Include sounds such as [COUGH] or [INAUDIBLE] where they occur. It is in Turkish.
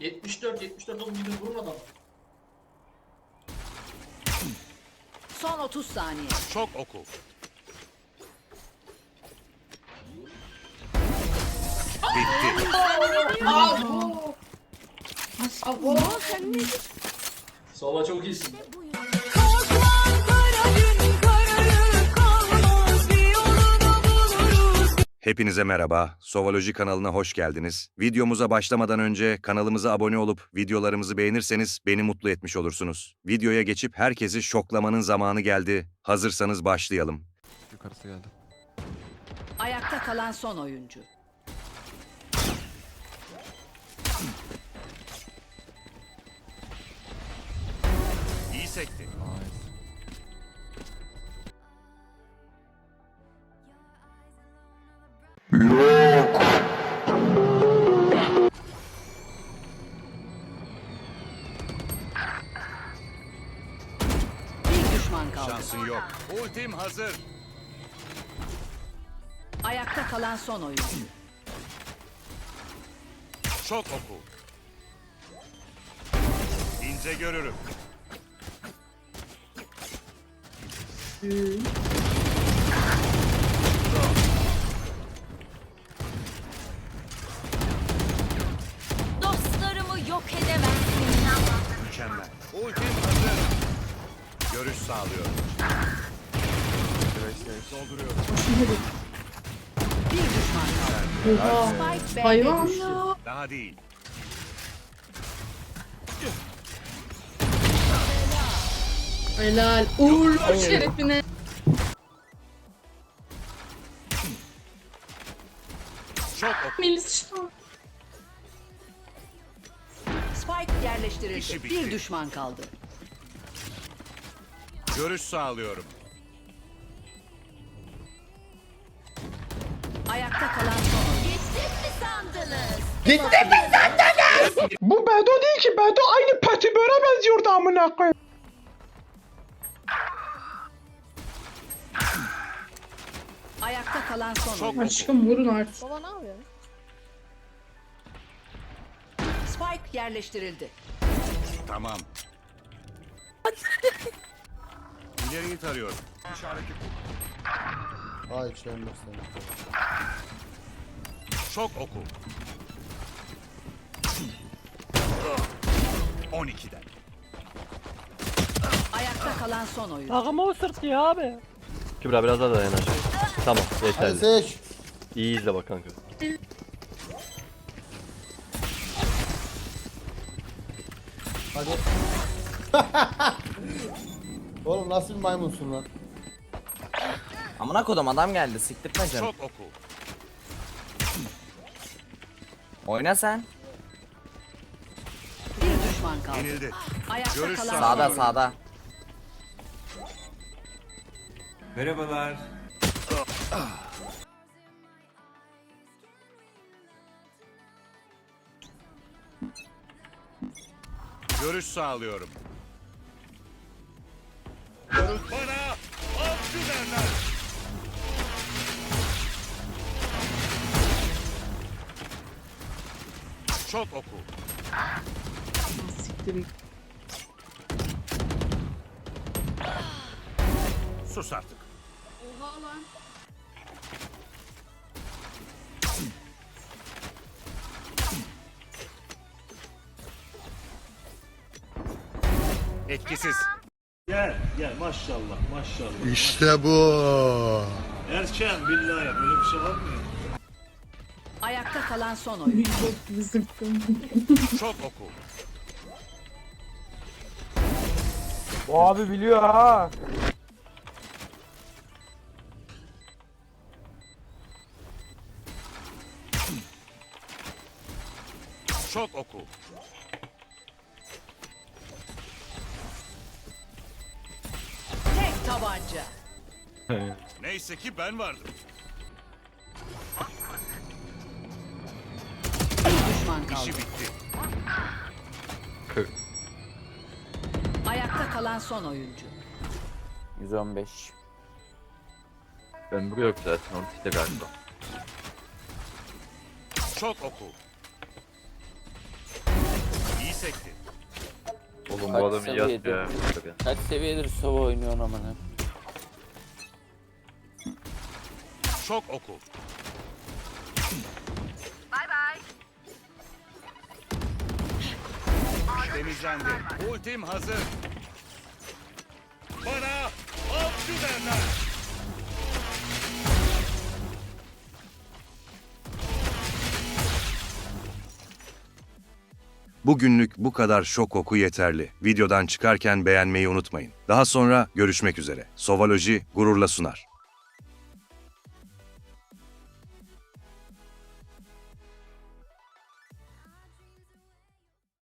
74 74 oğlum gidin vurun adamı. Son 30 saniye. Çok oku. Bitti. Sova çok iyisin. Korkmam Hepinize merhaba. Sovaloji kanalına hoş geldiniz. Videomuza başlamadan önce kanalımıza abone olup videolarımızı beğenirseniz beni mutlu etmiş olursunuz. Videoya geçip herkesi şoklamanın zamanı geldi. Hazırsanız başlayalım. Yukarısı geldi. Ayakta kalan son oyuncu. İyi sekti. Nice. Bir düşman kaldı. Şansın yok. Ultim hazır. Ayakta kalan son oyuncu. Çok oku. İnce görürüm. Dostlarımı Görüş sağlıyorum. Dolduruyorum. Bir düşman kaldı. Oha. Spike B'de Hayvan düştü. ya. Daha değil. Helal. Uğurlu şerefine. Çok. Melis şu an. Spike yerleştirildi. İşi bitti. Bir düşman kaldı. Görüş sağlıyorum. Ayakta kalan son oyuncu. Gittim mi sandınız? Bu Bedo değil ki. Bedo aynı Petibör'e benziyordu amına koyayım. Ayakta kalan son Çok. Aşkım vurun artık. Baba ne yapıyorsun? Spike yerleştirildi. Tamam. [LAUGHS] İleriyi tarıyorum. Ay Chamber seni. Çok oku. 12'den. Ayakta kalan son oyuncu. Takımı o sırtıyor abi. Kübra biraz daha dayan aşağı. Tamam Hadi yeterli. seç. İyi izle bak kanka. Hadi. [LAUGHS] Oğlum nasıl bir maymunsun lan? Amına kodum adam geldi siktirtme canım. Çok oku. Oyna sen. Bir düşman kaldı. Yenildi. Ayakta Görüş kalan Sağda sağda. Görüş sağlıyorum. Çok oku. Siktir. Sus artık. Etkisiz. Gel gel maşallah maşallah. İşte bu. Erken billahi böyle bir şey var mı ya? Ayakta kalan son [LAUGHS] oyuncu. Çok gibi zıkkım. Çok oku. O abi biliyor ha. Çok oku. Tek tabanca. Neyse ki ben vardım. İşi bitti. 40. Ayakta kalan son oyuncu. 115. Ben buraya yok zaten. Ortada galiba. Çok oku. Oğlum bu adam iyi seviyede? atıyor ya. Kaç seviyedir sova oynuyorsun amına? Şok oku. Temizlendi. Ultim hazır. Bana avcı derler. Bugünlük bu kadar şok oku yeterli. Videodan çıkarken beğenmeyi unutmayın. Daha sonra görüşmek üzere. Sovaloji gururla sunar.